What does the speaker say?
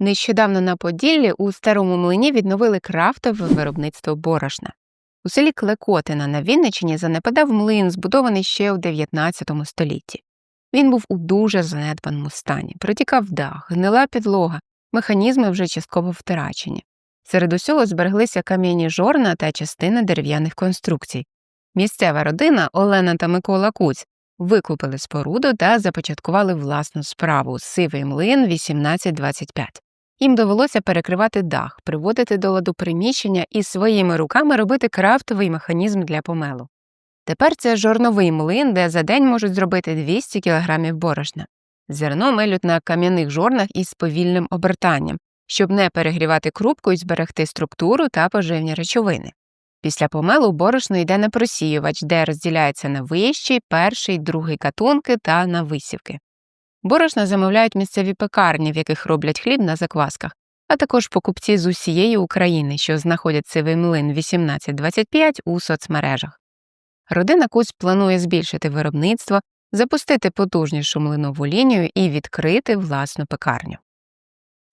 Нещодавно на Поділлі у старому млині відновили крафтове виробництво борошна. У селі Клекотина на Вінниччині занепадав млин, збудований ще у 19 столітті. Він був у дуже занедбаному стані, протікав дах, гнила підлога, механізми вже частково втрачені. Серед усього збереглися кам'яні жорна та частина дерев'яних конструкцій. Місцева родина Олена та Микола Куць викупили споруду та започаткували власну справу сивий млин 1825. Їм довелося перекривати дах, приводити до ладу приміщення і своїми руками робити крафтовий механізм для помелу. Тепер це жорновий млин, де за день можуть зробити 200 кг борошна. Зерно мелють на кам'яних жорнах із повільним обертанням, щоб не перегрівати крупку і зберегти структуру та поживні речовини. Після помелу борошно йде на просіювач, де розділяється на вищий, перший, другий катунки та на висівки. Борошна замовляють місцеві пекарні, в яких роблять хліб на заквасках, а також покупці з усієї України, що знаходять сивий млин 1825 у соцмережах. Родина Куць планує збільшити виробництво, запустити потужнішу млинову лінію і відкрити власну пекарню.